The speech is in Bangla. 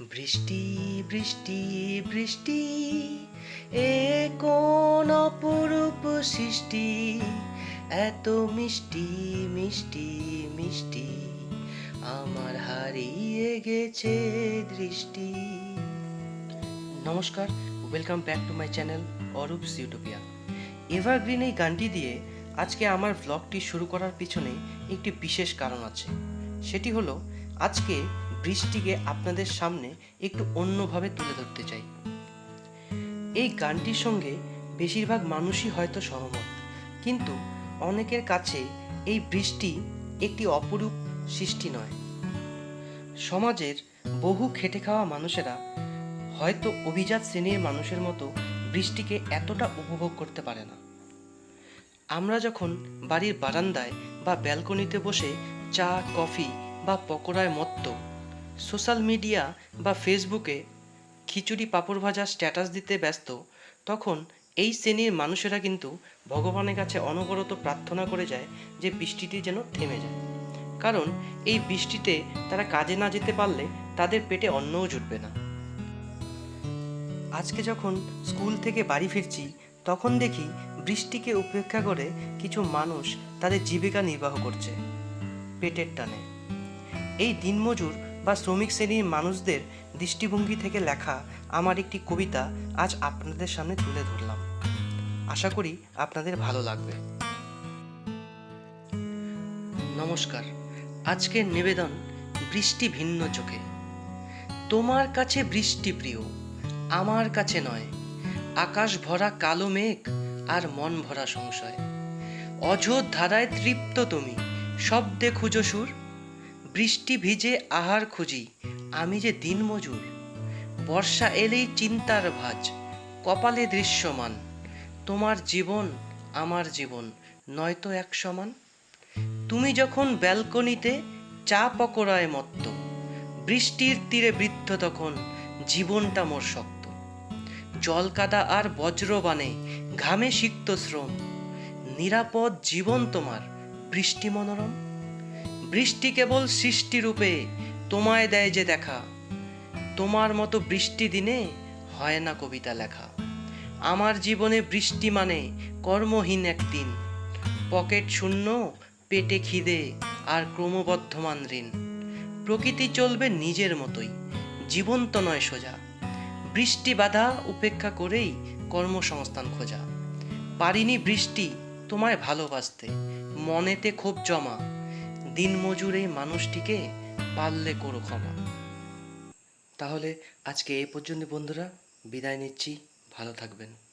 বৃষ্টি বৃষ্টি বৃষ্টি, এ কোন অপরূপ সৃষ্টি? এত মিষ্টি মিষ্টি মিষ্টি, আমার হারিয়ে গেছে দৃষ্টি। নমস্কার welcome back to my channel Arup utopia evergreen এই গানটি দিয়ে আজকে আমার ভ্লগটি শুরু করার পিছনে একটি বিশেষ কারণ আছে। সেটি হলো, আজকে বৃষ্টিকে আপনাদের সামনে একটু অন্যভাবে তুলে ধরতে চাই। এই গানটির সঙ্গে বেশিরভাগ মানুষই হয়তো সহমত, কিন্তু অনেকের কাছে এই বৃষ্টি একটি অপরূপ সৃষ্টি নয়। সমাজের বহু খেটে খাওয়া মানুষেরা হয়তো অভিজাত শ্রেণির মানুষের মতো বৃষ্টিকে এতটা উপভোগ করতে পারে না। আমরা যখন বাড়ির বারান্দায় বা ব্যালকনিতে বসে চা, কফি বা পকোড়ায় মত্ত সোশ্যাল মিডিয়া বা ফেসবুকে খিচুড়ি পাঁপড় ভাজা স্ট্যাটাস দিতে ব্যস্ত, তখন এই শ্রেণির মানুষেরা কিন্তু ভগবানের কাছে অনবরত প্রার্থনা করে যায় যে বৃষ্টিটি যেন থেমে যায়। কারণ এই বৃষ্টিতে তারা কাজে না যেতে পারলে তাদের পেটে অন্নও জুটবে না। আজকে যখন স্কুল থেকে বাড়ি ফিরছি, তখন দেখি বৃষ্টিকে উপেক্ষা করে কিছু মানুষ তাদের জীবিকা নির্বাহ করছে, পেটের টানে। এই দিনমজুর বা শ্রমিক শ্রেণির মানুষদের দৃষ্টিভঙ্গি থেকে লেখা আমার একটি কবিতা আজ আপনাদের সামনে তুলে ধরলাম। আশা করি আপনাদের ভালো লাগবে। নমস্কার। আজকের নিবেদন, বৃষ্টি ভিন্ন চোখে। তোমার কাছে বৃষ্টি প্রিয়, আমার কাছে নয়। আকাশ ভরা কালো মেঘ আর মন ভরা সংশয়। অঝোর ধারায় তৃপ্ত তুমি, শব্দে খুঁজো সুর বৃষ্টি ভিজে আহার খুঁজি, আমি যে দিনমজুর। বর্ষা এলেই চিন্তার ভাজ, কপালে দৃশ্যমান। তোমার জীবন আমার জীবন, নয়তো এক সমান। তুমি যখন ব্যালকনিতে, চা পকোড়ায় মত্ত। বৃষ্টির তীরে বৃদ্ধ তখন, জীবনটা মোর শক্ত। জলকাদা আর বজ্রবানে ঘামে সিক্ত শ্রম। নিরাপদ জীবন তোমার, বৃষ্টি মনোরম। বৃষ্টি কেবল সৃষ্টিরূপে তোমায় দেয় যে দেখা। তোমার মতো বৃষ্টি দিনে হয় না কবিতা লেখা। আমার জীবনে বৃষ্টি মানে কর্মহীন একদিন। পকেট শূন্য, পেটে খিদে আর ক্রমবর্ধমান ঋণ। প্রকৃতি চলবে নিজের মতোই, জীবন্ত নয় সোজা। বৃষ্টি বাধা উপেক্ষা করেই কর্মসংস্থান খোঁজা। পারিনি বৃষ্টি তোমায় ভালোবাসতে, মনেতে ক্ষোভ জমা। দিনমজুর এই মানুষটিকে পাললে করো ক্ষমা। তাহলে আজকে এ পর্যন্ত বন্ধুরা, বিদায় নিচ্ছি, ভালো থাকবেন।